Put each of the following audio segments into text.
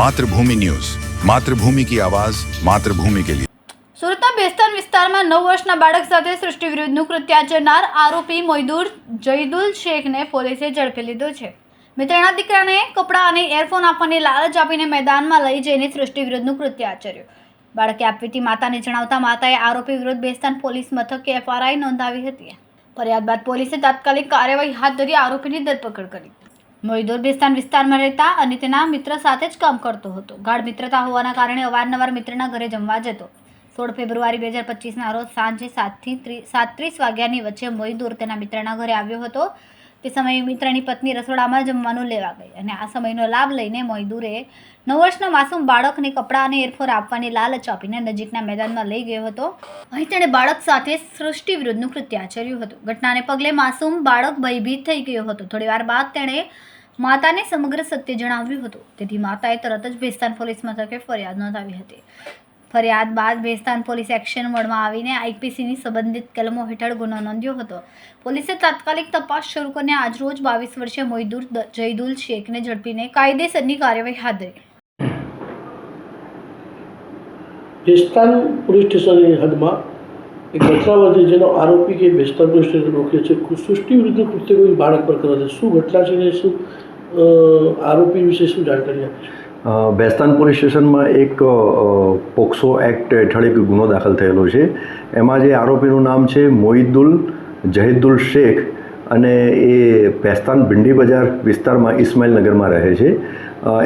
Mathrubhumi news. Mathrubhumi કી આવાજ, માતૃભૂમિ કે લીએ સુરતના બેસ્તાન વિસ્તારમાં નવ વર્ષના બાળક સાથે સૃષ્ટિ વિરુદ્ધનું કૃત્ય આચરનાર આરોપી મોઇદુર જૈદુલ શેખને પોલીસે ઝડપી લીધો છે. મિત્રના દીકરાને કપડાં અને એરફોન આપવાની લાલચ આપીને મેદાનમાં લઈ જઈને સૃષ્ટિ વિરુદ્ધનું કૃત્ય આચર્યું. બાળકે આપવીતી માતાને જણાવતા માતાએ આરોપી વિરુદ્ધ બેસ્તાન પોલીસ મથકે એફઆરઆઈ નોંધાવી હતી. ફરિયાદ બાદ પોલીસે તાત્કાલિક કાર્યવાહી હાથ ધરી આરોપીની ધરપકડ કરી. મોઇદુર બેસ્તાન વિસ્તારમાં રહેતા અને તેના મિત્ર સાથે જ કામ કરતો હતો. ગાઢ મિત્રતા હોવાના કારણે અવારનવાર મિત્રના ઘરે જમવા જતો. સોળ ફેબ્રુઆરી બે હજાર પચીસના રોજ સાંજે સાતથી સાત ત્રીસ વાગ્યાની વચ્ચે મોઈદુર તેના મિત્રના ઘરે આવ્યો હતો. તે સમયે મિત્રની પત્ની રસોડામાં જમવાનું લેવા ગઈ અને આ સમયનો લાભ લઈને મોઈદુરે નવ વર્ષના માસૂમ બાળકને કપડાં અને એરફોર આપવાની લાલચ આપીને નજીકના મેદાનમાં લઈ ગયો હતો. અહીં તેણે બાળક સાથે સૃષ્ટિ વિરુદ્ધનું કૃત્ય આચર્યું હતું. ઘટનાને પગલે માસૂમ બાળક ભયભીત થઈ ગયો હતો. થોડીવાર બાદ તેણે માતાને સમગ્ર સત્ય જણાવ્યું હતું. તેથી માતાએ તરત જ ભેસ્તાન પોલીસ મથકે ફરિયાદ નોંધાવી હતી. ફરિયાદ બાદ ભેસ્તાન પોલીસ એક્શન મોડમાં આવીને આઈપીસીની સંબંધિત કલમો હેઠળ ગુનો નોંધ્યો હતો. પોલીસે તાત્કાલિક તપાસ શરૂ કરીને આજરોજ બાવીસ વર્ષીય મોઇદુર જયદુલ શેખને ઝડપીને કાયદેસરની કાર્યવાહી હાથ ધરી. ભેસ્તાન પોલીસ સ્ટેશનની હદમાં એક ઘટના બની જેનો આરોપી કે ભેસ્તાન પોલીસ સ્ટેશન રોક્યો છે. સૃષ્ટિ વિરુદ્ધ કૃત્ય કોઈ બાળક પર કરે છે શું ઘટના છે ને શું આરોપી વિશે શું જાણકારી આપી છે? અ, બેસ્તાન પોલીસ સ્ટેશનમાં એક પોક્સો એક્ટ હેઠળ એક ગુનો દાખલ થયેલો છે. એમાં જે આરોપીનું નામ છે મોહિદુલ જહીદુલ શેખ અને એ ભેસ્તાન ભિંડી બજાર વિસ્તારમાં ઇસ્માઇલનગરમાં રહે છે.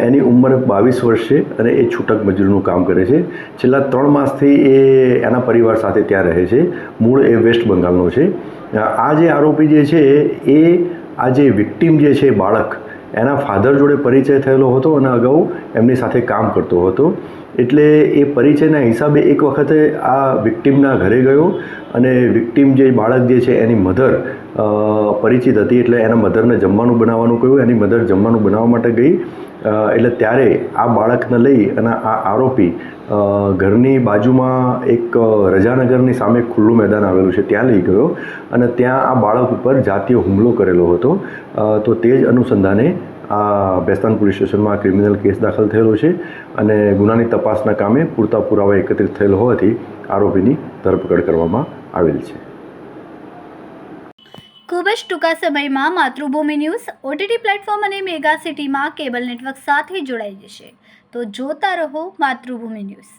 એની ઉંમર બાવીસ વર્ષ છે અને એ છૂટક મજૂરીનું કામ કરે છે. છેલ્લા ત્રણ માસથી એ એના પરિવાર સાથે ત્યાં રહે છે. મૂળ એ વેસ્ટ બંગાળનો છે. આ જે આરોપી જે છે એ આ જે વિક્ટીમ જે છે બાળક એના ફાધર જોડે પરિચય થયેલો હતો અને અગાઉ એમની સાથે કામ કરતો હતો. એટલે એ પરિચયના હિસાબે એક વખતે આ વિક્ટીમના ઘરે ગયો અને વિક્ટીમ જે બાળક જે છે એની મધર પરિચિત હતી. એટલે એના મધરને જમવાનું બનાવવાનું કહ્યું. એની મધર જમવાનું બનાવવા માટે ગઈ. એટલે ત્યારે આ બાળકને લઈ અને આ આરોપી ઘરની બાજુમાં એક રજાનગરની સામે ખુલ્લું મેદાન આવેલું છે. ત્યાં લઈ ગયો અને ત્યાં આ બાળક ઉપર જાતીય હુમલો કરેલો હતો. તો તે જ અનુસંધાને આ બેસ્તાન પોલીસ સ્ટેશનમાં ક્રિમિનલ કેસ દાખલ થયેલો છે અને ગુનાની તપાસના કામે પૂરતા પુરાવા એકત્રિત થયેલ હોવાથી આરોપીની ધરપકડ કરવામાં આવેલ છે. ખૂબ જ ટૂંકા સમયમાં માતૃભૂમિ ન્યૂઝ, ઓટીટી પ્લેટફોર્મ અને મેગા સિટીમાં કેબલ નેટવર્ક સાથે જોડાઈ જશે. તો જોતા રહો માતૃભૂમિ ન્યૂઝ.